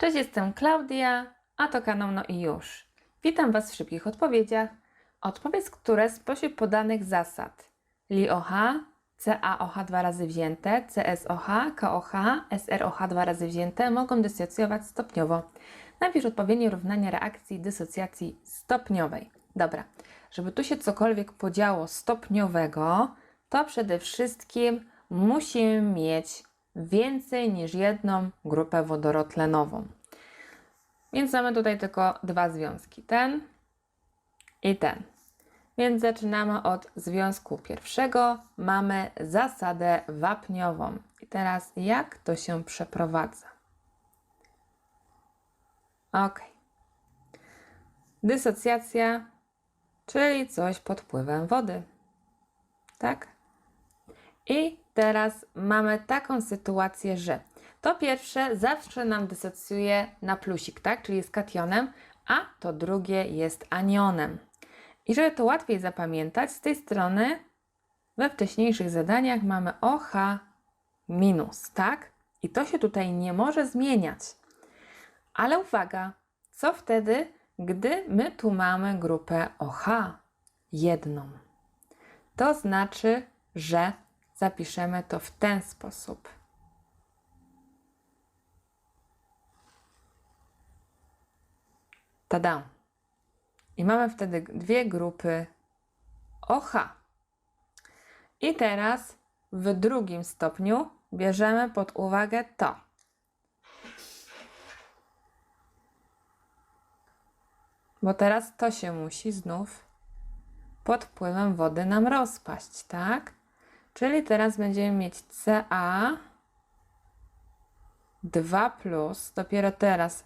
Cześć, jestem Klaudia, a to kanał No i już. Witam Was w szybkich odpowiedziach. Odpowiedz, które spośród podanych zasad LIOH, CAOH dwa razy wzięte, CSOH, KOH, SROH dwa razy wzięte mogą dysocjować stopniowo. Napisz odpowiednie równania reakcji dysocjacji stopniowej. Dobra, żeby tu się cokolwiek podziało stopniowego, to przede wszystkim musimy mieć więcej niż jedną grupę wodorotlenową. Więc mamy tutaj tylko dwa związki, ten i ten. Więc zaczynamy od związku pierwszego. Mamy zasadę wapniową. I teraz jak to się przeprowadza? Ok. Dysocjacja, czyli coś pod wpływem wody. Tak? I teraz mamy taką sytuację, że to pierwsze zawsze nam dysocjuje na plusik, tak? Czyli jest kationem, a to drugie jest anionem. I żeby to łatwiej zapamiętać, z tej strony we wcześniejszych zadaniach mamy OH minus, tak? I to się tutaj nie może zmieniać. Ale uwaga, co wtedy, gdy my tu mamy grupę OH jedną? To znaczy, że zapiszemy to w ten sposób. Tada! I mamy wtedy dwie grupy OH. I teraz w drugim stopniu bierzemy pod uwagę to. Bo teraz to się musi znów pod wpływem wody nam rozpaść, tak? Czyli teraz będziemy mieć Ca 2 plus, dopiero teraz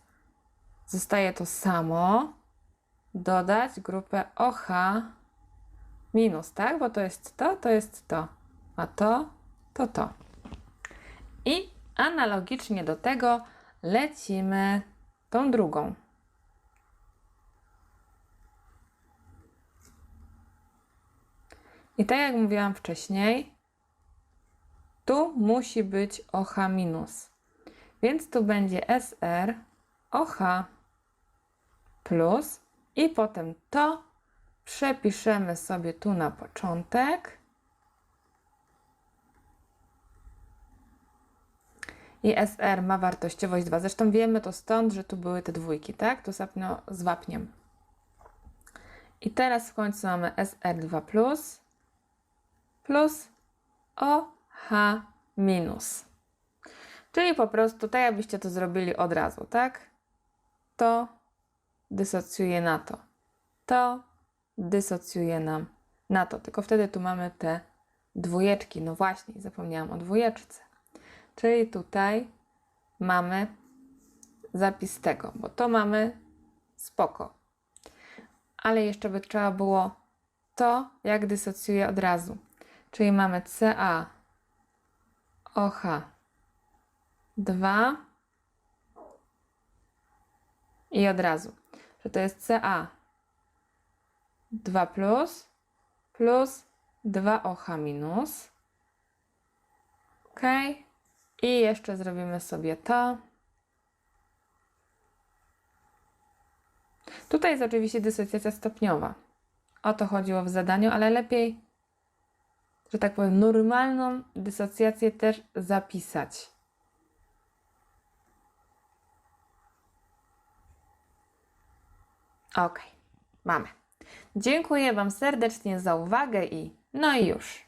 zostaje to samo, dodać grupę OH minus, tak? Bo to jest to, to jest to, a to, to to. I analogicznie do tego lecimy tą drugą. I tak jak mówiłam wcześniej, tu musi być OH minus. Więc tu będzie SR OH plus i potem to przepiszemy sobie tu na początek. I SR ma wartościowość 2. Zresztą wiemy to stąd, że tu były te dwójki, tak? Tu zapno z wapniem. I teraz w końcu mamy SR2 plus plus OH minus. Czyli po prostu tak jakbyście to zrobili od razu, tak? To dysocjuje na to. To dysocjuje nam na to. Tylko wtedy tu mamy te dwójeczki. No właśnie, zapomniałam o dwójeczce. Czyli tutaj mamy zapis tego, bo to mamy spoko. Ale jeszcze by trzeba było to, jak dysocjuje od razu. Czyli mamy Ca OH 2 i od razu, że to jest Ca 2 plus plus 2 OH minus. Ok. I jeszcze zrobimy sobie to. Tutaj jest oczywiście dysocjacja stopniowa. O to chodziło w zadaniu, ale lepiej że tak powiem, normalną dysocjację też zapisać. Ok, mamy. Dziękuję Wam serdecznie za uwagę i no i już.